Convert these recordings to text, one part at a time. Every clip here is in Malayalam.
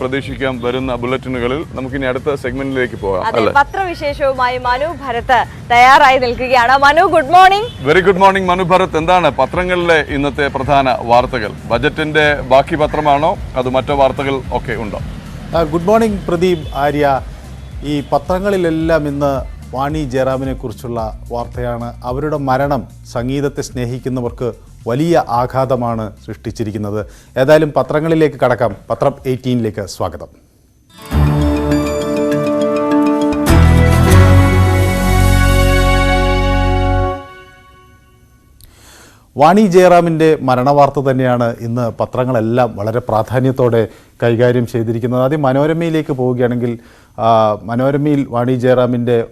പ്രതീക്ഷിക്കാം വരുന്ന ബുള്ളറ്റിനുകളിൽ നമുക്കിനി അടുത്ത സെഗ്മെന്റിലേക്ക് പോകാം പത്രവിശേഷവുമായി മനു ഭരത് തയ്യാറായി നിൽക്കുകയാണ്. Manu good morning very good morning Manu Bharat. എന്താണ് പത്രങ്ങളിലെ ഇന്നത്തെ പ്രധാന വാർത്തകൾ? ബജറ്റിന്റെ ബാക്കി പത്രമാണോ? അത് മറ്റോ വാർത്തകൾ ഒക്കെ ഉണ്ടോ? Good morning Pradeep Arya. ഈ പത്രങ്ങളിലെല്ലാം ഇന്ന് വാണി ജയറാമിനെ കുറിച്ചുള്ള വാർത്തയാണ്. അവരുടെ മരണം സംഗീതത്തെ സ്നേഹിക്കുന്നവർക്ക് വലിയ ആഘാതമാണ് സൃഷ്ടിച്ചിരിക്കുന്നത്. ഏതായാലും പത്രങ്ങളിലേക്ക് കടക്കാം. പത്രം എയ്റ്റീനിലേക്ക് സ്വാഗതം. വാണി ജയറാമിന്റെ മരണവാർത്ത തന്നെയാണ് ഇന്ന് പത്രങ്ങളെല്ലാം വളരെ പ്രാധാന്യത്തോടെ കൈകാര്യം ചെയ്തിരിക്കുന്നത്. ആദ്യം മനോരമയിലേക്ക് പോവുകയാണെങ്കിൽ മനോരമയിൽ വാണി ജയറാമിന്റെ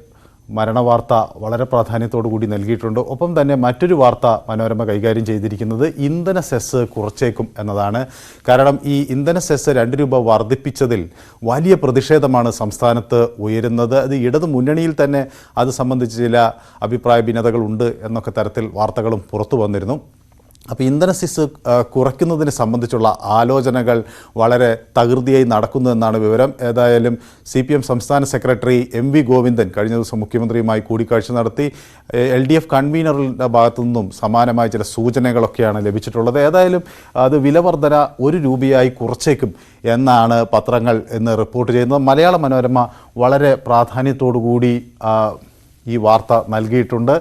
മരണവാർത്ത വളരെ പ്രാധാന്യത്തോടു കൂടി നൽകിയിട്ടുണ്ട്. ഒപ്പം തന്നെ മറ്റൊരു വാർത്ത മനോരമ കൈകാര്യം ചെയ്തിരിക്കുന്നത് ഇന്ധന സെസ് കുറച്ചേക്കും എന്നതാണ്. കാരണം ഈ ഇന്ധന സെസ് രണ്ട് രൂപ വർദ്ധിപ്പിച്ചതിൽ വലിയ പ്രതിഷേധമാണ് സംസ്ഥാനത്ത് ഉയരുന്നത്. അത് ഇടതു മുന്നണിയിൽ തന്നെ അത് സംബന്ധിച്ച് ചില അഭിപ്രായ ഭിന്നതകളുണ്ട് എന്നൊക്കെ തരത്തിൽ വാർത്തകളും പുറത്തു വന്നിരുന്നു. അപ്പോൾ ഇന്ധന സിസ് കുറയ്ക്കുന്നതിനെ സംബന്ധിച്ചുള്ള ആലോചനകൾ വളരെ തകൃതിയായി നടക്കുന്നു എന്നാണ് വിവരം. ഏതായാലും സി പി എം സംസ്ഥാന സെക്രട്ടറി എം വി ഗോവിന്ദൻ കഴിഞ്ഞ ദിവസം മുഖ്യമന്ത്രിയുമായി കൂടിക്കാഴ്ച നടത്തി. എൽ ഡി എഫ് കൺവീനറിന്റെ ഭാഗത്തു നിന്നും സമാനമായ ചില സൂചനകളൊക്കെയാണ് ലഭിച്ചിട്ടുള്ളത്. ഏതായാലും അത് വിലവർധന ഒരു രൂപയായി കുറച്ചേക്കും എന്നാണ് പത്രങ്ങൾ എന്ന് റിപ്പോർട്ട് ചെയ്യുന്നത്. മലയാള മനോരമ വളരെ പ്രാധാന്യത്തോടു കൂടി ഈ വാർത്ത നൽകിയിട്ടുണ്ട്.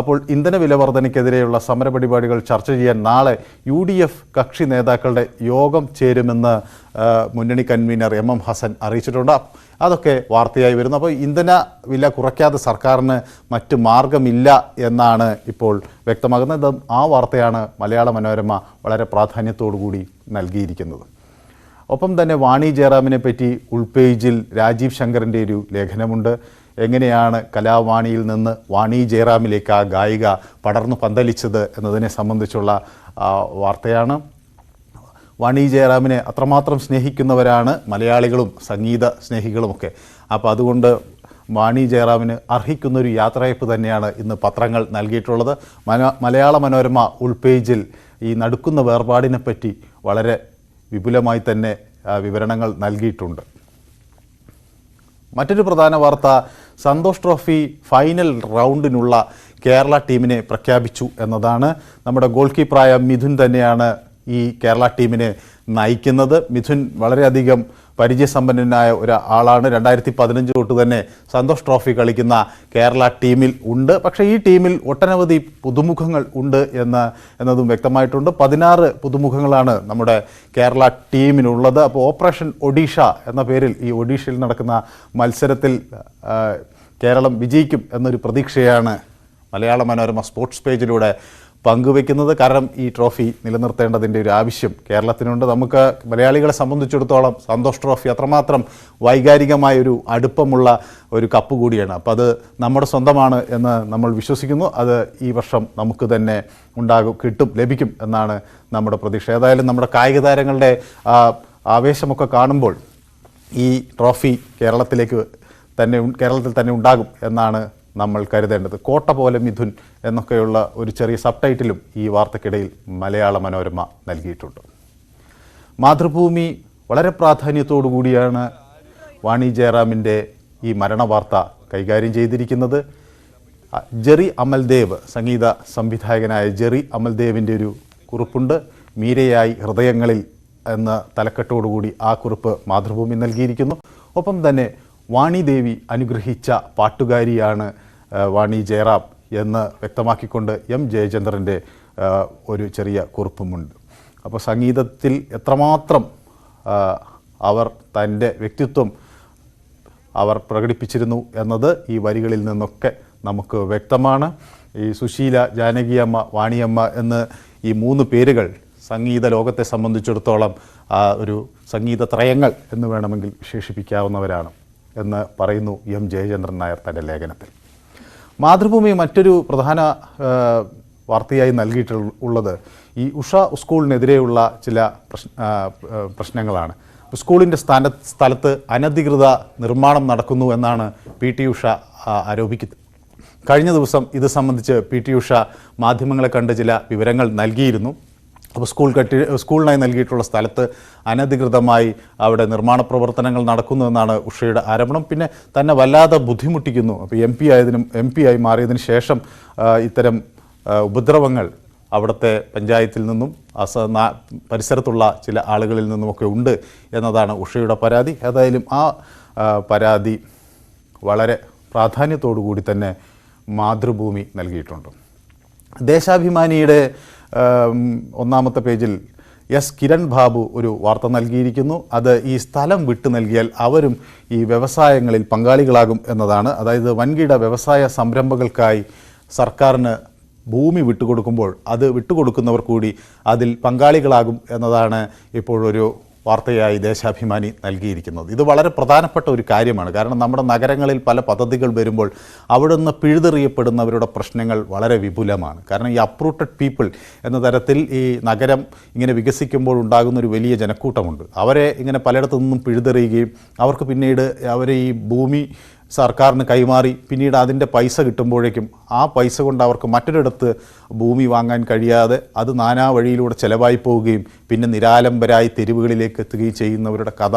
അപ്പോൾ ഇന്ധന വില വർധനയ്ക്കെതിരെയുള്ള സമരപരിപാടികൾ ചർച്ച ചെയ്യാൻ നാളെ യു ഡി എഫ് കക്ഷി നേതാക്കളുടെ യോഗം ചേരുമെന്ന് മുന്നണി കൺവീനർ എം എം ഹസൻ അറിയിച്ചിട്ടുണ്ട്. അതൊക്കെ വാർത്തയായി വരുന്നു. അപ്പോൾ ഇന്ധന വില കുറയ്ക്കാതെ സർക്കാരിന് മറ്റ് മാർഗമില്ല എന്നാണ് ഇപ്പോൾ വ്യക്തമാകുന്നത്. ആ വാർത്തയാണ് മലയാള മനോരമ വളരെ കൂടി നൽകിയിരിക്കുന്നത്. ഒപ്പം തന്നെ വാണി ജയറാമിനെ പറ്റി ഉൾപേജിൽ രാജീവ് ശങ്കറിന്റെ ഒരു ലേഖനമുണ്ട്. എങ്ങനെയാണ് കലാവാണിയിൽ നിന്ന് വാണി ജയറാമിലേക്ക് ആ ഗായിക പടർന്നു പന്തലിച്ചത് എന്നതിനെ സംബന്ധിച്ചുള്ള വാർത്തയാണ്. വാണി ജയറാമിനെ അത്രമാത്രം സ്നേഹിക്കുന്നവരാണ് മലയാളികളും സംഗീത സ്നേഹികളുമൊക്കെ. അപ്പോൾ അതുകൊണ്ട് വാണി ജയറാമിന് അർഹിക്കുന്നൊരു യാത്രയപ്പ് തന്നെയാണ് ഇന്ന് പത്രങ്ങൾ നൽകിയിട്ടുള്ളത്. മലയാള മനോരമ ഉൾപേജിൽ ഈ നടുക്കുന്ന വേർപാടിനെ പറ്റി വളരെ വിപുലമായി തന്നെ വിവരണങ്ങൾ നൽകിയിട്ടുണ്ട്. മറ്റൊരു പ്രധാന വാർത്ത സന്തോഷ് ട്രോഫി ഫൈനൽ റൗണ്ടിനുള്ള കേരള ടീമിനെ പ്രഖ്യാപിച്ചു എന്നതാണ് നമ്മുടെ ഗോൾ കീപ്പറായ മിഥുൻ തന്നെയാണ് ഈ കേരള ടീമിനെ നയിക്കുന്നത്. മിഥുൻ വളരെയധികം പരിചയസമ്പന്നനായ ഒരാളാണ്. രണ്ടായിരത്തി പതിനഞ്ച് തൊട്ട് തന്നെ സന്തോഷ് ട്രോഫി കളിക്കുന്ന കേരള ടീമിൽ ഉണ്ട്. പക്ഷേ ഈ ടീമിൽ ഒട്ടനവധി പുതുമുഖങ്ങൾ ഉണ്ട് എന്ന് എന്നതും വ്യക്തമായിട്ടുണ്ട്. പതിനാറ് പുതുമുഖങ്ങളാണ് നമ്മുടെ കേരള ടീമിനുള്ളത്. അപ്പോൾ ഓപ്പറേഷൻ ഒഡീഷ എന്ന പേരിൽ ഈ ഒഡീഷയിൽ നടക്കുന്ന മത്സരത്തിൽ കേരളം വിജയിക്കും എന്നൊരു പ്രതീക്ഷയാണ് മലയാള മനോരമ സ്പോർട്സ് പേജിലൂടെ പങ്കുവെക്കുന്നത് കാരണം ഈ ട്രോഫി നിലനിർത്തേണ്ടതിന്റെ ഒരു ആവശ്യം കേരളത്തിനുണ്ട്. നമുക്ക് മലയാളികളെ സംബന്ധിച്ചിടത്തോളം സന്തോഷ് ട്രോഫി അത്രമാത്രം വൈകാരികമായ ഒരു അടുപ്പമുള്ള ഒരു കപ്പ് കൂടിയാണ്. അപ്പോൾ അത് നമ്മുടെ സ്വന്തമാണ് എന്ന് നമ്മൾ വിശ്വസിക്കുന്നു. അത് ഈ വർഷം നമുക്ക് തന്നെ ഉണ്ടാകും കിട്ടും ലഭിക്കും എന്നാണ് നമ്മുടെ പ്രതീക്ഷ. ഏതായാലും നമ്മുടെ കായിക താരങ്ങളുടെ ആവേശമൊക്കെ കാണുമ്പോൾ ഈ ട്രോഫി കേരളത്തിലേക്ക് തന്നെ കേരളത്തിൽ തന്നെ ഉണ്ടാകും എന്നാണ് നമ്മൾ കരുതേണ്ടത്. കോട്ട പോലെ മിഥുൻ എന്നൊക്കെയുള്ള ഒരു ചെറിയ സബ് ടൈറ്റിലും ഈ വാർത്തക്കിടയിൽ മലയാള മനോരമ നൽകിയിട്ടുണ്ട്. മാതൃഭൂമി വളരെ പ്രാധാന്യത്തോടു കൂടിയാണ് വാണി ജയറാമിന്റെ ഈ മരണവാർത്ത കൈകാര്യം ചെയ്തിരിക്കുന്നത്. ജെറി അമൽദേവ് സംഗീത സംവിധായകനായ ജെറി അമൽദേവിന്റെ ഒരു കുറിപ്പുണ്ട്. മീരയായി ഹൃദയങ്ങളിൽ എന്ന തലക്കെട്ടോടുകൂടി ആ കുറിപ്പ് മാതൃഭൂമി നൽകിയിരിക്കുന്നു. ഒപ്പം തന്നെ വാണിദേവി അനുഗ്രഹിച്ച പാട്ടുകാരിയാണ് വാണി ജയറാം എന്ന് വ്യക്തമാക്കിക്കൊണ്ട് എം ജയചന്ദ്രന്റെ ഒരു ചെറിയ കുറിപ്പുമുണ്ട്. അപ്പോൾ സംഗീതത്തിൽ എത്രമാത്രം അവർ തന്റെ വ്യക്തിത്വം അവർ പ്രകടിപ്പിച്ചിരുന്നു എന്നത് ഈ വരികളിൽ നിന്നൊക്കെ നമുക്ക് വ്യക്തമാണ്. ഈ സുശീല ജാനകിയമ്മ വാണിയമ്മ എന്ന് ഈ മൂന്ന് പേരുകൾ സംഗീത ലോകത്തെ സംബന്ധിച്ചിടത്തോളം ഒരു സംഗീത ത്രയങ്ങൾ എന്ന് വേണമെങ്കിൽ വിശേഷിപ്പിക്കാവുന്നവരാണ് എന്ന് പറയുന്നു എം ജയചന്ദ്രൻ നായർ തന്റെ ലേഖനത്തിൽ. മാതൃഭൂമി മറ്റൊരു പ്രധാന വാർത്തയായി നൽകിയിട്ടുള്ളത് ഈ ഉഷ സ്കൂളിനെതിരെയുള്ള ചില പ്രശ്നങ്ങളാണ്. സ്കൂളിന്റെ സ്ഥാന സ്ഥലത്ത് അനധികൃത നിർമ്മാണം നടക്കുന്നു എന്നാണ് പി ടി ഉഷ ആരോപിക്കുന്നത് കഴിഞ്ഞ ദിവസം ഇത് സംബന്ധിച്ച് പി ടി ഉഷ മാധ്യമങ്ങളെ കണ്ട് ചില വിവരങ്ങൾ നൽകിയിരുന്നു. അപ്പോൾ സ്കൂൾ കെട്ടി സ്കൂളിനായി നൽകിയിട്ടുള്ള സ്ഥലത്ത് അനധികൃതമായി അവിടെ നിർമ്മാണ പ്രവർത്തനങ്ങൾ നടക്കുന്നു എന്നാണ് ഉഷയുടെ ആരോപണം. പിന്നെ തന്നെ വല്ലാതെ ബുദ്ധിമുട്ടിക്കുന്നു. അപ്പോൾ എം പി ആയതിനും എം പി ആയി മാറിയതിന് ശേഷം ഇത്തരം ഉപദ്രവങ്ങൾ അവിടുത്തെ പഞ്ചായത്തിൽ നിന്നും അസ പരിസരത്തുള്ള ചില ആളുകളിൽ നിന്നുമൊക്കെ ഉണ്ട് എന്നതാണ് ഉഷയുടെ പരാതി. ഏതായാലും ആ പരാതി വളരെ പ്രാധാന്യത്തോടു കൂടി തന്നെ മാതൃഭൂമി നൽകിയിട്ടുണ്ട്. ദേശാഭിമാനിയുടെ ഒന്നാമത്തെ പേജിൽ എസ് കിരൺ ബാബു ഒരു വാർത്ത നൽകിയിരിക്കുന്നു. അത് ഈ സ്ഥലം വിട്ടു നൽകിയാൽ അവരും ഈ വ്യവസായങ്ങളിൽ പങ്കാളികളാകും എന്നതാണ്. അതായത് വൻകിട വ്യവസായ സംരംഭങ്ങൾക്കായി സർക്കാരിന് ഭൂമി വിട്ടുകൊടുക്കുമ്പോൾ അത് വിട്ടുകൊടുക്കുന്നവർ കൂടി അതിൽ പങ്കാളികളാകും എന്നതാണ് ഇപ്പോഴൊരു വാർത്തയായി ദേശാഭിമാനി നൽകിയിരിക്കുന്നത്. ഇത് വളരെ പ്രധാനപ്പെട്ട ഒരു കാര്യമാണ്. കാരണം നമ്മുടെ നഗരങ്ങളിൽ പല പദ്ധതികൾ വരുമ്പോൾ അവിടുന്ന് പിഴുതെറിയപ്പെടുന്നവരുടെ പ്രശ്നങ്ങൾ വളരെ വിപുലമാണ്. കാരണം ഈ അപ്രൂട്ടഡ് പീപ്പിൾ എന്ന തരത്തിൽ ഈ നഗരം ഇങ്ങനെ വികസിക്കുമ്പോൾ ഉണ്ടാകുന്ന ഒരു വലിയ ജനക്കൂട്ടമുണ്ട്. അവരെ ഇങ്ങനെ പലയിടത്തു നിന്നും പിഴുതെറിയുകയും അവർക്ക് പിന്നീട് അവരെ ഈ ഭൂമി സർക്കാരിന് കൈമാറി പിന്നീട് അതിന്റെ പൈസ കിട്ടുമ്പോഴേക്കും ആ പൈസ കൊണ്ട് അവർക്ക് മറ്റൊരിടത്ത് ഭൂമി വാങ്ങാൻ കഴിയാതെ അത് നാനാ വഴിയിലൂടെ ചിലവായി പോവുകയും പിന്നെ നിരാലംബരായി തെരുവുകളിലേക്ക് എത്തുകയും ചെയ്യുന്നവരുടെ കഥ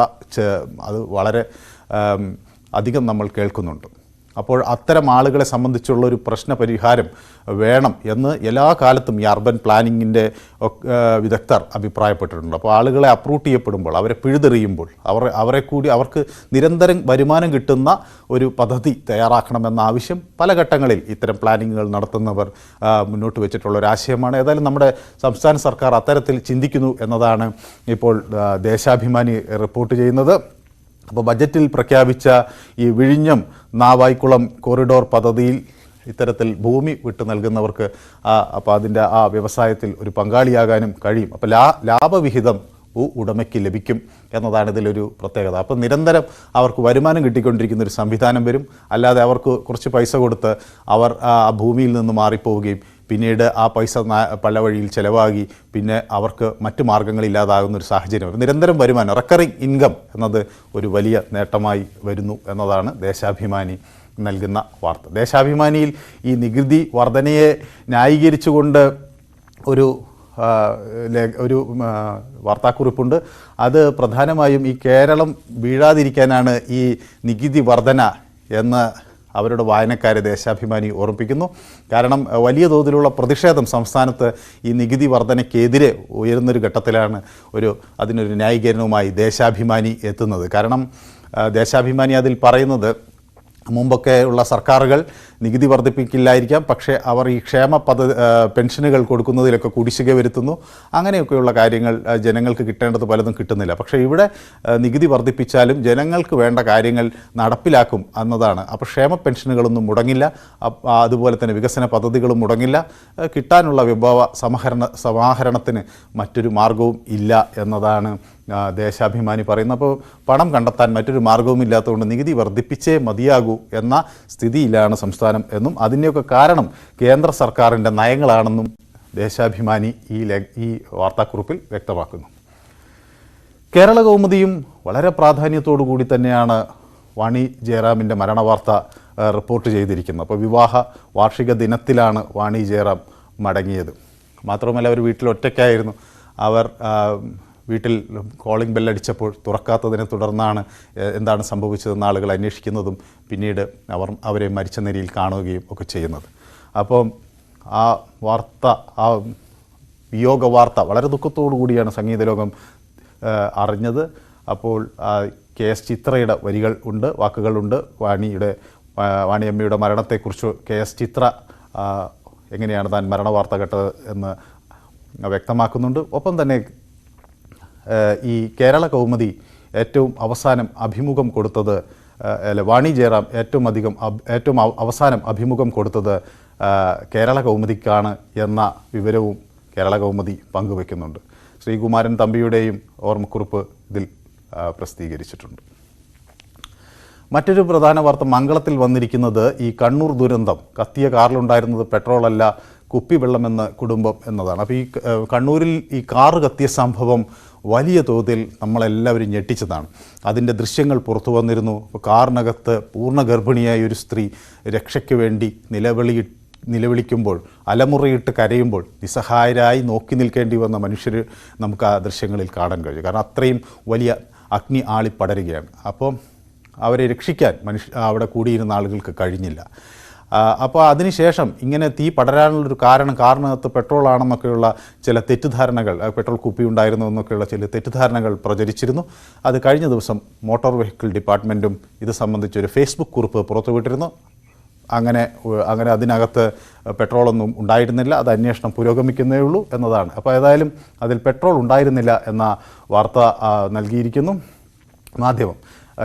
അത് വളരെ അധികം നമ്മൾ കേൾക്കുന്നുണ്ട്. അപ്പോൾ അത്തരം ആളുകളെ സംബന്ധിച്ചുള്ള ഒരു പ്രശ്ന പരിഹാരം വേണം എന്ന് എല്ലാ കാലത്തും ഈ അർബൻ പ്ലാനിങ്ങിന്റെ വിദഗ്ധർ അഭിപ്രായപ്പെട്ടിട്ടുണ്ട്. അപ്പോൾ ആളുകളെ അപ്രൂട്ട് ചെയ്യപ്പെടുമ്പോൾ അവരെ പിഴുതെറിയുമ്പോൾ അവർ അവരെ കൂടി അവർക്ക് നിരന്തരം വരുമാനം കിട്ടുന്ന ഒരു പദ്ധതി തയ്യാറാക്കണമെന്ന ആവശ്യം പല ഘട്ടങ്ങളിൽ ഇത്തരം പ്ലാനിങ്ങുകൾ നടത്തുന്നവർ മുന്നോട്ട് വെച്ചിട്ടുള്ള ഒരു ആശയമാണ്. ഏതായാലും നമ്മുടെ സംസ്ഥാന സർക്കാർ അത്തരത്തിൽ ചിന്തിക്കുന്നു എന്നതാണ് ഇപ്പോൾ ദേശാഭിമാനി റിപ്പോർട്ട് ചെയ്യുന്നത്. അപ്പോൾ ബജറ്റിൽ പ്രഖ്യാപിച്ച ഈ വിഴിഞ്ഞം നാവായിക്കുളം കോറിഡോർ പദ്ധതിയിൽ ഇത്തരത്തിൽ ഭൂമി വിട്ടു നൽകുന്നവർക്ക് ആ അപ്പോൾ അതിന്റെ ആ വ്യവസായത്തിൽ ഒരു പങ്കാളിയാകാനും കഴിയും. അപ്പോൾ ലാ ലാഭവിഹിതം ഭൂ ഉടമയ്ക്ക് ലഭിക്കും എന്നതാണ് ഇതിലൊരു പ്രത്യേകത. അപ്പോൾ നിരന്തരം അവർക്ക് വരുമാനം കിട്ടിക്കൊണ്ടിരിക്കുന്ന ഒരു സംവിധാനം വരും. അല്ലാതെ അവർക്ക് കുറച്ച് പൈസ കൊടുത്ത് അവർ ആ ഭൂമിയിൽ നിന്ന് മാറിപ്പോവുകയും പിന്നീട് ആ പൈസ പല വഴിയിൽ ചിലവാകി പിന്നെ അവർക്ക് മറ്റു മാർഗങ്ങളില്ലാതാകുന്ന ഒരു സാഹചര്യം. നിരന്തരം വരുമാനം റെക്കറിങ് ഇൻകം എന്നത് ഒരു വലിയ നേട്ടമായി വരുന്നു എന്നതാണ് ദേശാഭിമാനി നൽകുന്ന വാർത്ത. ദേശാഭിമാനിയിൽ ഈ നികുതി വർധനയെ ന്യായീകരിച്ചുകൊണ്ട് ഒരു ഒരു വാർത്താക്കുറിപ്പുണ്ട്. അത് പ്രധാനമായും ഈ കേരളം വീഴാതിരിക്കാനാണ് ഈ നികുതി വർധന എന്ന് അവരുടെ വായനക്കാരെ ദേശാഭിമാനി ഓർമ്മിപ്പിക്കുന്നു. കാരണം വലിയ തോതിലുള്ള പ്രതിഷേധം സംസ്ഥാനത്ത് ഈ നികുതി വർധനയ്ക്കെതിരെ ഉയരുന്നൊരു ഘട്ടത്തിലാണ് ഒരു അതിനൊരു ന്യായീകരണവുമായി ദേശാഭിമാനി എത്തുന്നത്. കാരണം ദേശാഭിമാനി അതിൽ പറയുന്നത് മുമ്പൊക്കെ ഉള്ള സർക്കാരുകൾ നികുതി വർദ്ധിപ്പിക്കില്ലായിരിക്കാം. പക്ഷേ അവർ ഈ ക്ഷേമ പദ പെൻഷനുകൾ കൊടുക്കുന്നതിലൊക്കെ കുടിശ്ശിക വരുത്തുന്നു. അങ്ങനെയൊക്കെയുള്ള കാര്യങ്ങൾ ജനങ്ങൾക്ക് കിട്ടേണ്ടത് പലതും കിട്ടുന്നില്ല. പക്ഷേ ഇവിടെ നികുതി വർദ്ധിപ്പിച്ചാലും ജനങ്ങൾക്ക് വേണ്ട കാര്യങ്ങൾ നടപ്പിലാക്കും എന്നതാണ്. അപ്പോൾ ക്ഷേമ പെൻഷനുകളൊന്നും മുടങ്ങില്ല. അതുപോലെ തന്നെ വികസന പദ്ധതികളും മുടങ്ങില്ല. കിട്ടാനുള്ള വിഭവ സമാഹരണ സമാഹരണത്തിന് മറ്റൊരു മാർഗവും ഇല്ല എന്നതാണ് ദേശാഭിമാനി പറയുന്നത് അപ്പോൾ പണം കണ്ടെത്താൻ മറ്റൊരു മാർഗവും ഇല്ലാത്തതുകൊണ്ട് നികുതി വർദ്ധിപ്പിച്ചേ മതിയാകൂ എന്ന സ്ഥിതിയിലാണ് സംസ്ഥാനം എന്നും അതിന്റെയൊക്കെ കാരണം കേന്ദ്ര സർക്കാരിന്റെ നയങ്ങളാണെന്നും ദേശാഭിമാനി ഈ ഈ വാർത്താക്കുറിപ്പിൽ വ്യക്തമാക്കുന്നു. കേരള കൗമുദിയും വളരെ പ്രാധാന്യത്തോടു കൂടി തന്നെയാണ് വാണി ജയറാമിന്റെ മരണവാർത്ത വാർത്ത റിപ്പോർട്ട് ചെയ്തിരിക്കുന്നത്. അപ്പോൾ വിവാഹ വാർഷിക ദിനത്തിലാണ് വാണി ജയറാം മടങ്ങിയത്. മാത്രമല്ല അവർ വീട്ടിൽ ഒറ്റയ്ക്കായിരുന്നു. അവർ വീട്ടിൽ കോളിംഗ് ബെല്ലടിച്ചപ്പോൾ തുറക്കാത്തതിനെ തുടർന്നാണ് എന്താണ് സംഭവിച്ചതെന്ന് ആളുകൾ അന്വേഷിക്കുന്നതും പിന്നീട് അവർ അവരെ മരിച്ച നിലയിൽ കാണുകയും ഒക്കെ ചെയ്യുന്നത്. അപ്പം ആ വാർത്ത ആ വിയോഗ വാർത്ത വളരെ ദുഃഖത്തോടു കൂടിയാണ് സംഗീത ലോകം അറിഞ്ഞത്. അപ്പോൾ കെ എസ് ചിത്രയുടെ വരികൾ ഉണ്ട് വാക്കുകളുണ്ട് വാണിയുടെ വാണിയമ്മയുടെ മരണത്തെക്കുറിച്ച് കെ എസ് ചിത്ര എങ്ങനെയാണ് താൻ മരണ വാർത്ത കേട്ടത് എന്ന് വ്യക്തമാക്കുന്നുണ്ട്. ഒപ്പം തന്നെ ഈ കേരള കൗമുദി ഏറ്റവും അവസാനം അഭിമുഖം കൊടുത്തത് അല്ല വാണി ജയറാം ഏറ്റവും അധികം ഏറ്റവും അവസാനം അഭിമുഖം കൊടുത്തത് കേരള കൗമുദിക്കാണ് എന്ന വിവരവും കേരള കൗമുദി പങ്കുവെക്കുന്നുണ്ട്. ശ്രീകുമാരൻ തമ്പിയുടെയും ഓർമ്മക്കുറിപ്പ് ഇതിൽ പ്രസിദ്ധീകരിച്ചിട്ടുണ്ട്. മറ്റൊരു പ്രധാന വാർത്ത മംഗളത്തിൽ വന്നിരിക്കുന്നത് ഈ കണ്ണൂർ ദുരന്തം. കത്തിയ കാറിലുണ്ടായിരുന്നത് പെട്രോളല്ല കുപ്പിവെള്ളമെന്ന് കുടുംബം എന്നതാണ്. അപ്പോൾ ഈ കണ്ണൂരിൽ ഈ കാറ് കത്തിയ സംഭവം വലിയ തോതിൽ നമ്മളെല്ലാവരും ഞെട്ടിച്ചതാണ്. അതിന്റെ ദൃശ്യങ്ങൾ പുറത്തു വന്നിരുന്നു. അപ്പോൾ കാറിനകത്ത് പൂർണ ഗർഭിണിയായ ഒരു സ്ത്രീ രക്ഷയ്ക്ക് വേണ്ടി നിലവിളി നിലവിളിക്കുമ്പോൾ അലമുറയിട്ട് കരയുമ്പോൾ നിസ്സഹായരായി നോക്കി നിൽക്കേണ്ടി വന്ന മനുഷ്യർ നമുക്ക് ആ ദൃശ്യങ്ങളിൽ കാണാൻ കഴിയും. കാരണം അത്രയും വലിയ അഗ്നി ആളിപ്പടരുകയാണ്. അപ്പം അവരെ രക്ഷിക്കാൻ മനുഷ്യ അവിടെ കൂടിയിരുന്ന ആളുകൾക്ക് കഴിഞ്ഞില്ല. അപ്പോൾ അതിനുശേഷം ഇങ്ങനെ തീ പടരാനുള്ളൊരു കാരണം കാരണത്ത് പെട്രോൾ ആണെന്നൊക്കെയുള്ള ചില തെറ്റിദ്ധാരണകൾ പെട്രോൾ കുപ്പി ഉണ്ടായിരുന്നു എന്നൊക്കെയുള്ള ചില തെറ്റിദ്ധാരണകൾ പ്രചരിച്ചിരുന്നു. അത് കഴിഞ്ഞ ദിവസം മോട്ടോർ വെഹിക്കിൾ ഡിപ്പാർട്ട്മെന്റും ഇത് സംബന്ധിച്ചൊരു ഫേസ്ബുക്ക് കുറിപ്പ് പുറത്തുവിട്ടിരുന്നു അങ്ങനെ അങ്ങനെ അതിനകത്ത് പെട്രോളൊന്നും ഉണ്ടായിരുന്നില്ല. അത് അന്വേഷണം പുരോഗമിക്കുന്നേ ഉള്ളൂ എന്നതാണ്. അപ്പോൾ ഏതായാലും അതിൽ പെട്രോൾ ഉണ്ടായിരുന്നില്ല എന്ന വാർത്ത നൽകിയിരിക്കുന്നു. മാധ്യമം.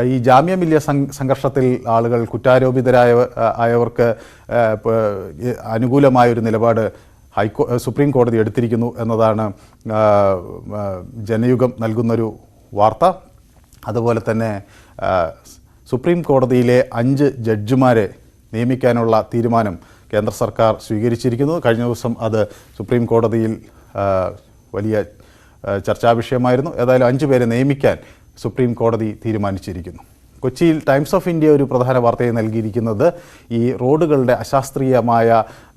ഈ ജാമ്യമില്ല സംഘർഷത്തിൽ ആളുകൾ കുറ്റാരോപിതരായ ആയവർക്ക് അനുകൂലമായൊരു നിലപാട് ഹൈക്കോ സുപ്രീം കോടതി എടുത്തിരിക്കുന്നു എന്നതാണ് ജനയുഗം നൽകുന്നൊരു വാർത്ത. അതുപോലെ തന്നെ സുപ്രീം കോടതിയിലെ അഞ്ച് ജഡ്ജിമാരെ നിയമിക്കാനുള്ള തീരുമാനം കേന്ദ്ര സർക്കാർ സ്വീകരിച്ചിരിക്കുന്നു. കഴിഞ്ഞ ദിവസം അത് സുപ്രീം കോടതിയിൽ വലിയ ചർച്ചാ വിഷയമായിരുന്നു. ഏതായാലും അഞ്ച് പേരെ നിയമിക്കാൻ സുപ്രീം കോടതി തീരുമാനിച്ചിരിക്കുന്നു. കൊച്ചിയിൽ ടൈംസ് ഓഫ് ഇന്ത്യ ഒരു പ്രധാന വാർത്തയെ നൽകിയിരിക്കുന്നത് ഈ റോഡുകളുടെ അശാസ്ത്രീയമായ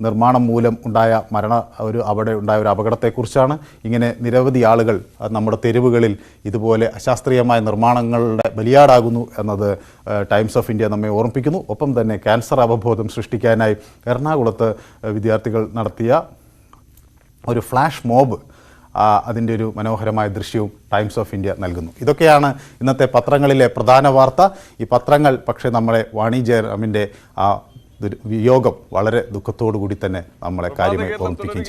നിർമ്മാണം മൂലം ഉണ്ടായ മരണ ഒരു അവിടെ ഉണ്ടായ ഒരു അപകടത്തെക്കുറിച്ചാണ്. ഇങ്ങനെ നിരവധി ആളുകൾ നമ്മുടെ തെരുവുകളിൽ ഇതുപോലെ അശാസ്ത്രീയമായ നിർമ്മാണങ്ങളുടെ ബലിയാടാകുന്നു എന്നത് ടൈംസ് ഓഫ് ഇന്ത്യ നമ്മെ ഓർമ്മിപ്പിക്കുന്നു. ഒപ്പം തന്നെ ക്യാൻസർ അവബോധം സൃഷ്ടിക്കാനായി എറണാകുളത്ത് വിദ്യാർത്ഥികൾ നടത്തിയ ഒരു ഫ്ലാഷ് മോബ് അതിന്റെ ഒരു മനോഹരമായ ദൃശ്യവും ടൈംസ് ഓഫ് ഇന്ത്യ നൽകുന്നു. ഇതൊക്കെയാണ് ഇന്നത്തെ പത്രങ്ങളിലെ പ്രധാന വാർത്ത. ഈ പത്രങ്ങൾ പക്ഷേ നമ്മളെ വാണി ജയറാമിന്റെ ആ വിയോഗം വളരെ ദുഃഖത്തോടു കൂടി തന്നെ നമ്മളെ കാര്യമായി ഓർമ്മിപ്പിക്കുകയും ചെയ്യും